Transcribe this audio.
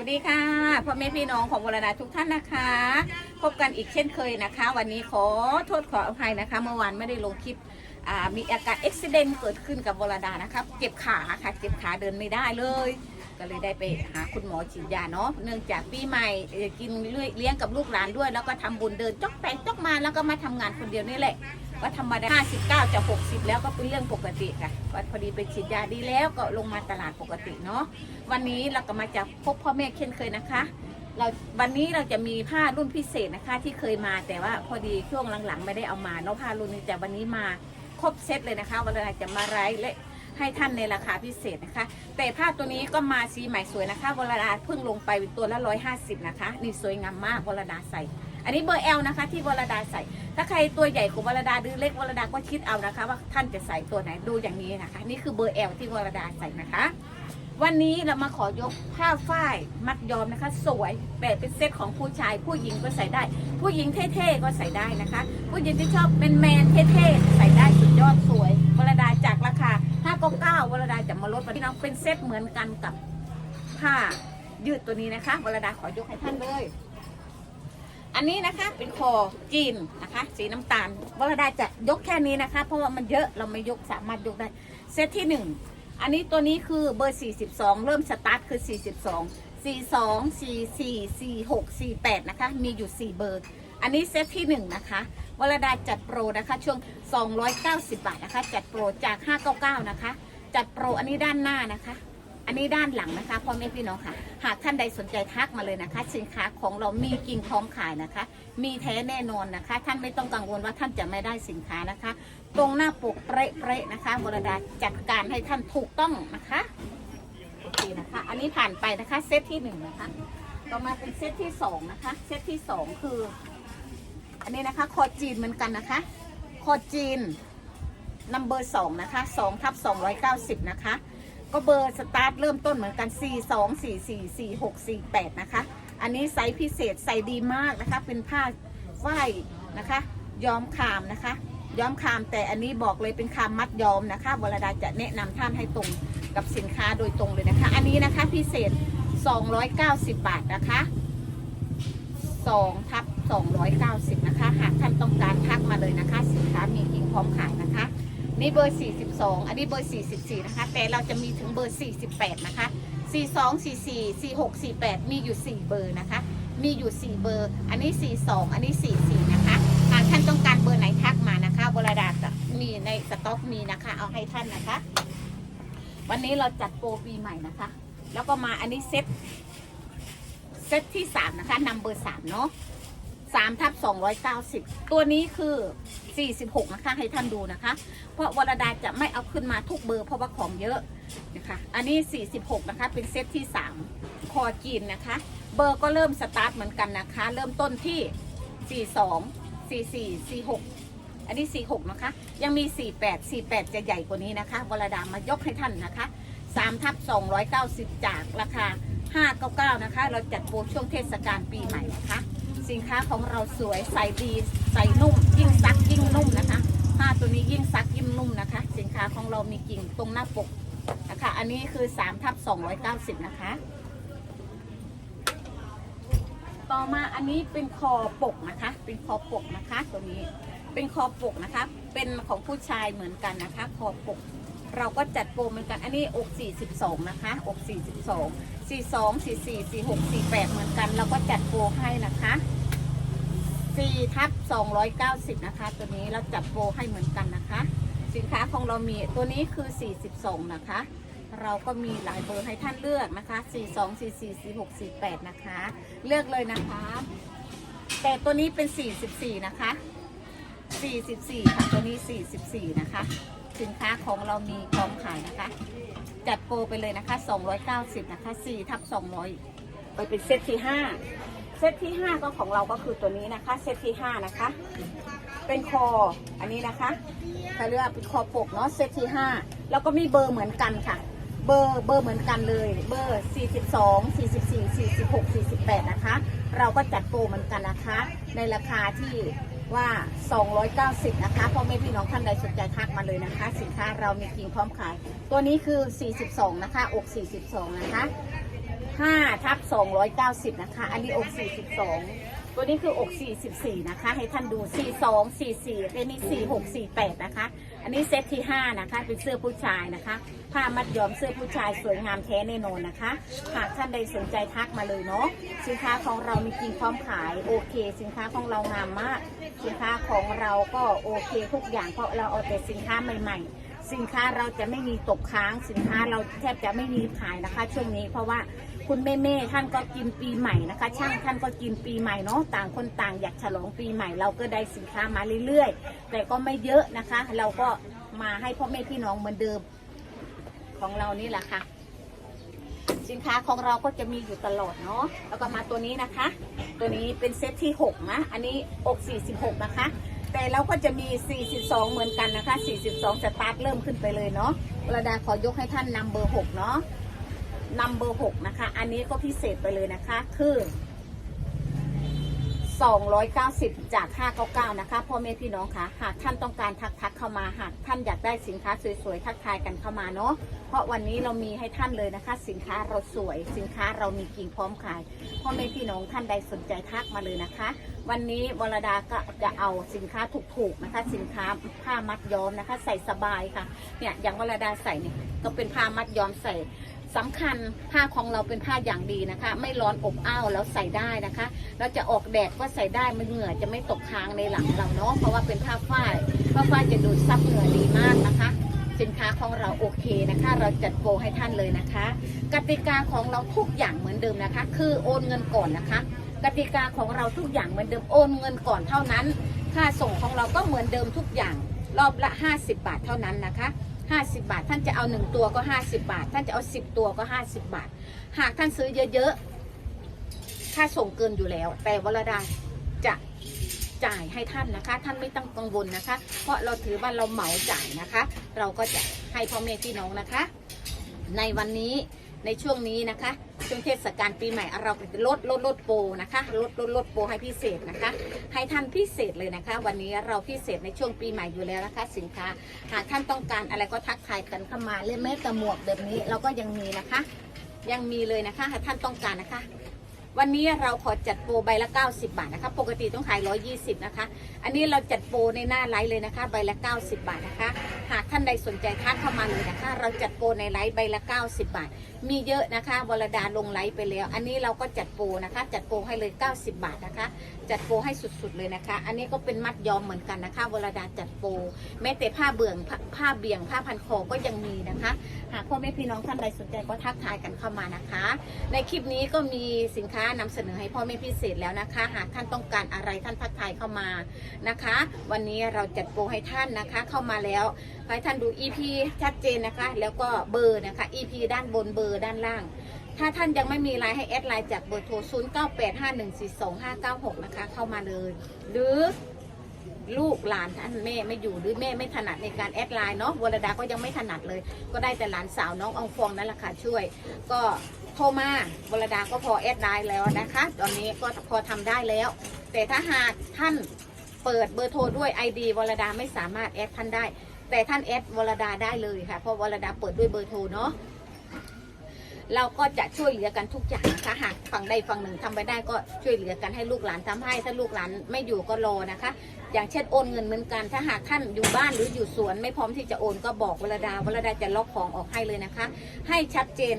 วัสดีค่ะพ่อแม่พี่น้องของวรดาทุกท่านนะคะ พบกันอีกเช่นเคยนะคะ วันนี้ขอโทษขออภัยนะคะ เมื่อวานไม่ได้ลงคลิปมีอาการอุบิเหตุเกิดขึ้นกับวรดานะครับเจ็บขาค่ะเจ็บขาเดินไม่ได้เลย ก็เลยได้ไปหาคุณหมอฉีดยาเนาะเนื่องจากปีใหม่กินเลี้ยงกับลูกหลานด้วย แล้วก็ทำบุญเดินจอกไปจอกมาแล้วก็มาทำงานคนเดียวนี่แหละ ก็ธรรมดา59จะ60 แล้วก็เป็นเรื่องปกติค่ะก็พอดีไปฉีดยาดีแล้วก็ลงมาตลาดปกติเนาะวันนี้เราก็มาจากพบพ่อแม่เช่นเคยนะคะเราวันนี้เราจะมีผ้ารุ่นพิเศษนะคะที่เคยมาแต่ว่าพอดีช่วงหลังๆ ไม่ได้เอามาเนาะผ้ารุ่นนี้แต่วันนี้มาครบเซตเลยนะคะวันนี้จะมาไลฟ์และให้ท่านในราคาพิเศษนะคะ แต่ผ้าตัวนี้ก็มาสีใหม่สวยนะคะวรดาเพิ่งลงไปตัวละ150นะคะนี่สวยงามมากวรดาใส่ อันนี้เบอร์ L นะคะที่วรดาใส่ ถ้าใครตัวใหญ่ของวรดาหรือเล็กวรดาก็คิดเอานะคะ ว่าท่านจะใส่ตัวไหนดูอย่างนี้นะคะ นี่คือเบอร์ L ที่วรดาใส่นะคะ วันนี้เรามาขอยกผ้าฝ้ายมัดยอมนะคะ สวยแบบเป็นเซตของผู้ชาย ผู้หญิงก็ใส่ได้ ผู้หญิงเท่ๆก็ใส่ได้นะคะ ผู้หญิงที่ชอบเป็นแมนเท่ๆใส่ได้สุดยอดสวยวรดาจากราคา599วรดาจะมาลดวันนี้น้องเป็นเซตเหมือนกันกับผ้ายืดตัวนี้นะคะวรดาขอยกให้ท่านเลย อันนี้นะคะเป็นคอจีนนะคะ สีน้ำตาลวรดาจะยกแค่นี้นะคะ เพราะว่ามันเยอะเราไม่ยกสามารถยกได้เซตที่หนึ่งอันนี้ตัวนี้คือเบอร์ 42 เริ่มสตาร์ทคือ 42 42 44 46 48 นะคะ มีอยู่ 4 เบอร์ อันนี้เซตที่ 1 นะคะวรดาจัดโปรนะคะ ช่วง 290 บาทนะคะ จัดโปรจาก 599 นะคะ จัดโปรอันนี้ด้านหน้านะคะ อันนี้ด้านหลังนะคะพ่อแม่พี่น้องค่ะ หากท่านใดสนใจทักมาเลยนะคะ สินค้าของเรามีกิ่งพร้อมขายนะคะ มีแท้แน่นอนนะคะ ท่านไม่ต้องกังวลว่าท่านจะไม่ได้สินค้านะคะ ตรงหน้าปกเป๊ะๆนะคะวรดาจัดการให้ท่านถูกต้องนะคะโอเคนะคะ อันนี้ผ่านไปนะคะเซตที่หนึ่งนะคะต่อมาเป็นเซตที่สองนะคะเซตที่สองคือ อันนี้นะคะคอจีนเหมือนกันนะคะคอจีนนัมเบอร์สองนะคะสองทับสองร้อยเก้าสิบนะคะ ก็เบอร์สตาร์ทเริ่มต้นเหมือนกัน 4 2 4 4 4 6 4 8 นะคะ อันนี้ไซส์พิเศษใส่ดีมากนะคะ เป็นผ้าฝ้ายนะคะย้อมคามนะคะ ย้อมคามแต่อันนี้บอกเลยเป็นคามมัดย้อมนะคะวรดาจะแนะนำท่านให้ตรงกับสินค้าโดยตรงเลยนะคะ อันนี้นะคะพิเศษ 290 บาทนะคะ2ทับ290 นะคะ หากท่านต้องการทักมาเลยนะคะ สินค้ามีจริงพร้อมขายนะคะ นี่เบอร์ 42 อันนี้เบอร์ 44 นะคะ แต่เราจะมีถึงเบอร์ 48 นะคะ 42 44 46 48 มีอยู่ 4 เบอร์นะคะ มีอยู่ 4 เบอร์ อันนี้ 42 อันนี้ 44 นะคะหากท่านต้องการเบอร์ไหนทักมานะคะวรดาจะมีในสต็อกมีนะคะ เอาให้ท่านนะคะ วันนี้เราจัดโปรปีใหม่นะคะ แล้วก็มาอันนี้เซตเซตที่ 3 นะคะนัมเบอร์3เนาะ 3ทับ290ตัวนี้คือ46นะคะ ให้ท่านดูนะคะ เพราะวรดาจะไม่เอาขึ้นมาทุกเบอร์เพราะว่าของเยอะนะคะ อันนี้46นะคะ เป็นเซตที่3คอจีนนะคะ เบอร์ก็เริ่มสตาร์ทเหมือนกันนะคะ เริ่มต้นที่42 44 46อันนี้ 46 นะคะ ยังมี 48 48 จะใหญ่กว่านี้นะคะวรดามายกให้ท่านนะคะ3ทับ290 จากราคา 599 นะคะ เราจัดโปรช่วงเทศกาลปีใหม่นะคะ สินค้าของเราสวยใส่ดีใส่นุ่ม ยิ่งซักยิ่งนุ่มนะคะผ้าตัวนี้ยิ่งซักยิ่งนุ่มนะคะ สินค้าของเรามีกิ่งตรงหน้าปกนะคะ อันนี้คือ3ทับ290 นะคะ ต่อมาอันนี้เป็นคอปกนะคะ เป็นคอปกนะคะตัวนี้เป็นคอปกนะคะ เป็นของผู้ชายเหมือนกันนะคะ คอปก เราก็จัดโปรเหมือนกัน อันนี้อก 42 นะคะ อก 42 42 44 46 48เหมือนกันเราก็จัดโปรให้นะคะ4ทับ290นะคะ ตัวนี้เราจัดโปรให้เหมือนกันนะคะ สินค้าของเรามีตัวนี้คือ42นะคะ เราก็มีหลายเบอร์ให้ท่านเลือกนะคะ42 44 46 48นะคะ เลือกเลยนะคะ แต่ตัวนี้เป็น44นะคะ44 ค่ะ ตัวนี้ 44 นะคะ สินค้าของเรามีพร้อมขายนะคะ จัดโปรไปเลยนะคะ 290 นะคะ4ทับ200 ไปเป็นเซตที่ 5 เซตที่ 5 ก็ของเราก็คือตัวนี้นะคะ เซตที่ 5 นะคะ เป็นคอ อันนี้นะคะเขาเรียกว่าเป็นคอปกเนาะ เซตที่ 5 แล้วก็มีเบอร์เหมือนกันค่ะ เบอร์เบอร์เหมือนกันเลย เบอร์ 42 44 46 48 นะคะ เราก็จัดโปรเหมือนกันนะคะ ในราคาที่ ว่า 290 นะคะพ่อแม่พี่น้องท่านใดสนใจทักมาเลยนะคะ สินค้าเรามีจริงพร้อมขาย ตัวนี้คือ 42 นะคะ อก 42 นะคะ5ทับ290 นะคะ อันนี้อก 42 ตัวนี้คืออก 44 นะคะ ให้ท่านดู 42 44เป็นนี้46 48 นะคะ อันนี้เซตที่ 5 นะคะ เป็นเสื้อผู้ชายนะคะ ผ้ามัดย้อมเสื้อผู้ชายสวยงามแท้แน่นอนนะคะ หากท่านใดสนใจทักมาเลยเนาะ สินค้าของเรามีจริงพร้อมขาย โอเค สินค้าของเรางามมาก สินค้าของเราก็โอเคทุกอย่างเพราะเราเอาแต่สินค้าใหม่ๆ สินค้าเราจะไม่มีตกค้าง สินค้าเราแทบจะไม่มีขายนะคะ ช่วงนี้เพราะว่า คุณแม่เม่ท่านก็กินปีใหม่นะคะ ช่างท่านก็กินปีใหม่เนาะต่างคนต่างอยากฉลองปีใหม่ เราก็ได้สินค้ามาเรื่อยๆ แต่ก็ไม่เยอะนะคะ เราก็มาให้พ่อแม่พี่น้องเหมือนเดิมของเรานี่แหละค่ะ สินค้าของเราก็จะมีอยู่ตลอดเนาะแล้วก็มาตัวนี้นะคะ ตัวนี้เป็นเซตที่6นะอันนี้อก46 นะคะ แต่เราก็จะมี 42 เหมือนกันนะคะ 42 สตาร์ทเริ่มขึ้นไปเลยเนาะวระดาขอยกให้ท่านนำเบอร์ 6 เนาะ นำเบอร์6นะคะ อันนี้ก็พิเศษไปเลยนะคะ คือ290 จาก 599 นะคะ พ่อแม่พี่น้องคะหากท่านต้องการทักทักเข้ามา หากท่านอยากได้สินค้าสวยๆ ทักทายกันเข้ามาเนาะ เพราะวันนี้เรามีให้ท่านเลยนะคะ สินค้าเราสวย สินค้าเรามีกิ่งพร้อมขาย พ่อแม่พี่น้องท่านใดสนใจทักมาเลยนะคะ วันนี้วรดาก็จะเอาสินค้าถูกๆนะคะ สินค้าผ้ามัดย้อมนะคะ ใส่สบายค่ะ เนี่ยอย่างวรดาใส่เนี่ยก็เป็นผ้ามัดย้อมใส่ สำคัญผ้าของเราเป็นผ้าอย่างดีนะคะ ไม่ร้อนอบอ้าวแล้วใส่ได้นะคะ เราจะออกแดดก็ใส่ได้ไม่เหงื่อจะไม่ตกค้างในหลังเราเนาะเพราะว่าเป็นผ้าฝ้ายผ้าฝ้ายจะดูดซับเหงื่อดีมากนะคะ สินค้าของเราโอเคนะคะ เราจัดโปรให้ท่านเลยนะคะ กติกาของเราทุกอย่างเหมือนเดิมนะคะ คือโอนเงินก่อนนะคะ กติกาของเราทุกอย่างเหมือนเดิมโอนเงินก่อนเท่านั้น ค่าส่งของเราก็เหมือนเดิมทุกอย่างรอบละ 50 บาทเท่านั้นนะคะ 50 บาท ท่านจะเอา 1 ตัวก็ 50 บาท ท่านจะเอา 10 ตัวก็ 50 บาท หากท่านซื้อเยอะๆ ค่าส่งเกินอยู่แล้ว แต่วรดาจะจ่ายให้ท่านนะคะ ท่านไม่ต้องกังวลนะคะ เพราะเราถือว่าเราเหมาจ่ายนะคะ เราก็จะให้พ่อแม่พี่น้องนะคะ ในวันนี้ในช่วงนี้นะคะ ช่วงเทศกาลปีใหม่เราก็จะลดลดลดโปรนะคะลดลดลดโปรให้พิเศษนะคะ ให้ท่านพิเศษเลยนะคะ วันนี้เราพิเศษในช่วงปีใหม่อยู่แล้วนะคะ สินค้า หากท่านต้องการอะไรก็ทักทายกันเข้ามาเลยแม้แต่หมวกแบบนี้เราก็ยังมีนะคะ ยังมีเลยนะคะหากท่านต้องการนะคะ วันนี้เราขอจัดโปรใบละ 90 บาทนะคะ ปกติต้องขาย 120 นะคะ อันนี้เราจัดโปรในหน้าไลฟ์เลยนะคะ ใบละ 90 บาทนะคะ หากท่านใดสนใจทักเข้ามาเลยนะคะ เราจัดโปรในไลฟ์ใบละ 90 บาท มีเยอะนะคะวรดาลงไลฟ์ไปแล้ว อันนี้เราก็จัดโปรนะคะ จัดโปรให้เลย 90 บาทนะคะจัดโปรให้สุดๆเลยนะคะ อันนี้ก็เป็นมัดยอมเหมือนกันนะคะวรดาจัดโปรแม้แต่ผ้าเบื่องผ้าผ้าเบี่ยง ผ้าพันคอก็ยังมีนะคะ หากพ่อแม่พี่น้องท่านใดสนใจก็ทักทายกันเข้ามานะคะ ในคลิปนี้ก็มีสินค้านำเสนอให้พ่อแม่พิเศษแล้วนะคะ หากท่านต้องการอะไรท่านทักทายเข้ามานะคะ วันนี้เราจัดโปรให้ท่านนะคะ เข้ามาแล้วให้ท่านดู EP ชัดเจนนะคะ แล้วก็เบอร์นะคะ EP ด้านบนเบอร์ด้านล่าง ถ้าท่านยังไม่มีไลน์ให้แอดไลน์จากเบอร์โทร 0985142596 นะคะ เข้ามาเลย หรือลูกหลานท่านแม่ไม่อยู่หรือแม่ไม่ถนัดในการแอดไลน์เนาะวรดาก็ยังไม่ถนัดเลย ก็ได้แต่หลานสาวน้องอองฟองนั่นแหละค่ะช่วย ก็โทรมาวรดาก็พอแอดไลน์แล้วนะคะ ตอนนี้ก็พอทำได้แล้ว แต่ถ้าหากท่านเปิดเบอร์โทรด้วย ID วรดาไม่สามารถแอดท่านได้ แต่ท่านแอดวรดาได้เลยค่ะเพราะวรดาเปิดด้วยเบอร์โทรเนาะ เราก็จะช่วยเหลือกันทุกอย่างนะคะหากฝั่งใดฝั่งหนึ่งทำไปได้ก็ช่วยเหลือกันให้ลูกหลานทำให้ถ้าลูกหลานไม่อยู่ก็รอนะคะ อย่างเช่นโอนเงินเหมือนกัน ถ้าหากท่านอยู่บ้านหรืออยู่สวนไม่พร้อมที่จะโอนก็บอกวรดาวรดาจะล็อกของออกให้เลยนะคะ ให้ชัดเจน